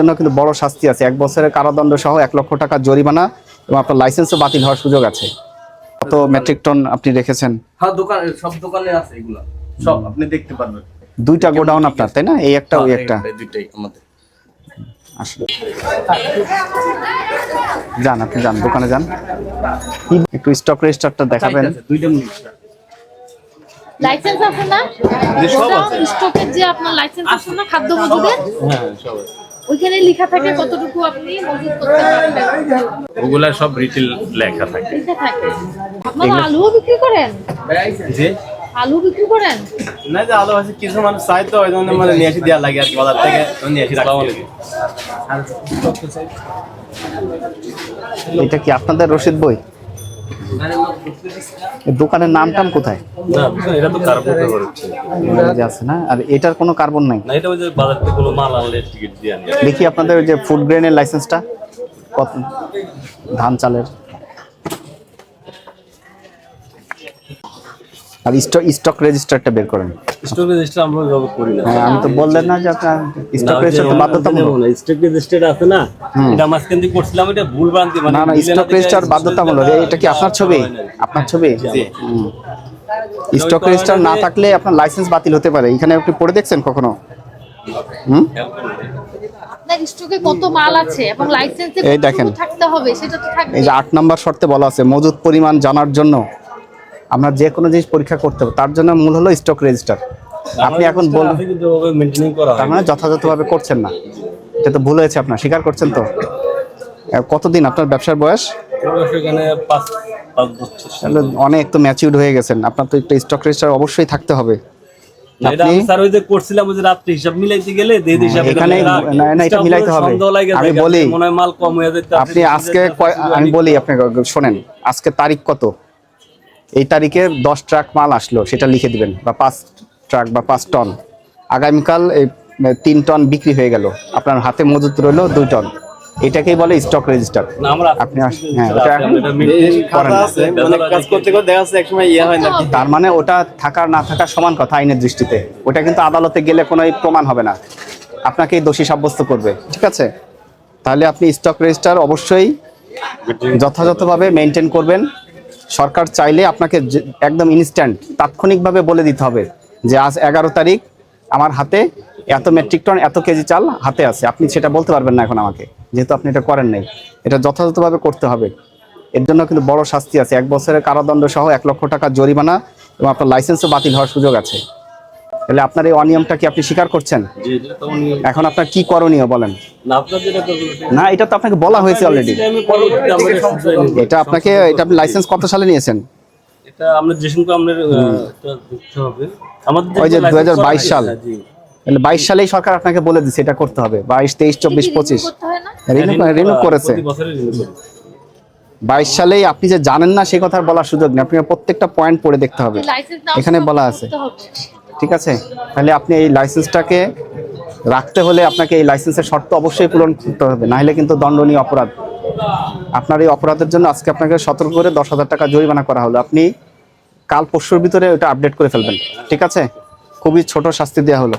জন্য কিন্তু বড় শাস্তি আছে। এক বছরের কারাদণ্ড সহ এক লক্ষ টাকা জরিমানা এবং আপনার লাইসেন্সও বাতিল হওয়ার সুযোগ আছে। কত মেট্রিক টন আপনি রেখেছেন? হ্যাঁ দোকান সব দোকানে আছে এগুলা। সব আপনি দেখতে পারবেন। দুইটা গোডাউন আপনার তাই না? এই একটা ওই হ্যাঁ, একটা দুইটাই আমাদের। আসলে। যান আপনি যান দোকানে যান। একটু স্টক রেজিস্টারটা দেখাবেন। দুইটা মিনিট লাইসেন্স আছে না? সব আছে। স্টকের যে আপনার লাইসেন্স আছে না খাদ্য মজুদের? হ্যাঁ সব ওইখানে লেখা থাকে কতটুকু আপনি মজুদ করতে পারবেন? ওগুলা সব রিটেল লেখা থাকে। লেখা থাকে। আপনারা আলুও বিক্রি করেন? জি আলু বিক্রি করেন? না যে আলো আছে কিছু মানুষ চাই তো ওই জন্য মানে নিয়ে এসে দেওয়া লাগে আর বাজার থেকে নিয়ে এসে রাখতে। লাগে এটা কি আপনাদের রসিদ বই? দোকানের নাম টাম কোথায়? না এটা তো কার্বন পেপার আছে না? আর এটার কোনো কার্বন নাই? না এটা ওই যে বাজার থেকে কোনো মাল আনলে টিকিট দিয়ে আনি দেখি আপনাদের ওই যে ফুড গ্রেনের লাইসেন্সটা কত? ধান চালের। আর স্টক স্টক রেজিস্টারটা বের করেন। স্টক রেজিস্টার আমরা ওইভাবে করি না। হ্যাঁ আমি তো বললেন না যে আপনার স্টক রেজিস্টার তো বাধ্যতামূলক। স্টক রেজিস্টার আছে না এটা মাঝখান করছিলাম এটা ভুল ভ্রান্তি মানে না না স্টক রেজিস্টার বাধ্যতামূলক। এটা কি আপনার ছবি? আপনার ছবি? স্টক রেজিস্টার না থাকলে আপনার লাইসেন্স বাতিল হতে পারে। এখানে আপনি পড়ে দেখছেন কখনো? হুম? আপনার স্টকে কত মাল আছে এবং লাইসেন্সে এই দেখেন। থাকতে হবে সেটা তো থাকবে এই যে আট নম্বর শর্তে বলা আছে মজুদ পরিমাণ জানার জন্য। আমরা যে কোনো জিনিস পরীক্ষা করতে হবে তার জন্য মূল হলো স্টক রেজিস্টার আপনি এখন বলবেন হয়। তার মানে যথাযথভাবে করছেন না। এটা তো ভুল হয়েছে আপনার স্বীকার করছেন তো? কতদিন আপনার ব্যবসার বয়স? তাহলে অনেক তো ম্যাচিউর হয়ে গেছেন আপনার তো একটা স্টক রেজিস্টার অবশ্যই থাকতে হবে। আমি আপনি- স্যার ওই যে করছিলাম ওই যে রাত্রে হিসাব মিলাইতে গেলে দিয়ে হিসাব এখানে না, না, এটা মিলাইতে হবে। আমি বলি, মনে হয় মাল কম হয়ে যেতে আপনি আজকে আমি বলি আপনাকে শোনেন আজকে তারিখ কত? এই তারিখে দশ ট্রাক মাল আসলো সেটা লিখে দিবেন বা পাঁচ ট্রাক বা পাঁচ টন। আগামীকাল এই তিন টন বিক্রি হয়ে গেল। আপনার হাতে মজুত রইল দুই টন। এটাকেই বলে স্টক রেজিস্টার আপনি হ্যাঁ, ওটা এখন এটা maintain করেন। না। আছে অনেক কাজ করতে করতে দেখা যাচ্ছে একসময় ইয়ে হয় না। তার মানে ওটা থাকার না থাকার সমান কথা আইনের দৃষ্টিতে। ওটা কিন্তু আদালতে গেলে কোনো প্রমাণ হবে না। আপনাকেই দোষী সাব্যস্ত করবে। ঠিক আছে? তাহলে আপনি স্টক রেজিস্টার অবশ্যই যথাযথভাবে মেনটেন করবেন। সরকার চাইলে আপনাকে একদম ইনস্ট্যান্ট তাৎক্ষণিকভাবে বলে দিতে হবে যে আজ এগারো তারিখ আমার হাতে এত মেট্রিক টন এত কেজি চাল হাতে আছে। আপনি সেটা বলতে পারবেন না এখন আমাকে, যেহেতু আপনি এটা করেন নাই। এটা যথাযথভাবে করতে হবে। এর জন্য কিন্তু বড় শাস্তি আছে। এক বছরের কারাদণ্ড সহ এক লক্ষ টাকা জরিমানা এবং আপনার লাইসেন্সও বাতিল হওয়ার সুযোগ আছে। তাহলে আপনার এই অনিয়মটা কি আপনি স্বীকার করছেন? এখন আপনার কি করণীয় বলেন? না, আপনার যেটা করবেন, না এটা তো আপনাকে বলা হয়েছে অলরেডি। এটা আপনাকে এটা আপনি লাইসেন্স কত সালে নিয়েছেন? এটা আমরা যে সময় আপনার দেখতে হবে। আমাদের ওই যে যেগুলো 2022 সাল। তাহলে বাইশ সালেই সরকার আপনাকে বলে দিচ্ছে এটা করতে হবে। বাইশ তেইশ চব্বিশ পঁচিশ। করতে হয় না? রিনিউ রিনিউ করেছে। বাইশ সালেই আপনি যে জানেন না সেই কথা বলার সুযোগ নেই। আপনি প্রত্যেকটা পয়েন্ট পড়ে দেখতে হবে। এখানে বলা আছে। ঠিক আছে? তাহলে আপনি এই লাইসেন্সটাকে রাখতে হলে আপনাকে এই লাইসেন্সের শর্ত অবশ্যই পূরণ করতে হবে, নাহলে কিন্তু দণ্ডনীয় অপরাধ। আপনার এই অপরাধের জন্য আজকে আপনাকে সতর্ক করে দশ হাজার টাকা জরিমানা করা হলো। আপনি কাল পরশুর ভিতরে ওটা আপডেট করে ফেলবেন, ঠিক আছে? খুবই ছোট শাস্তি দেওয়া হলো।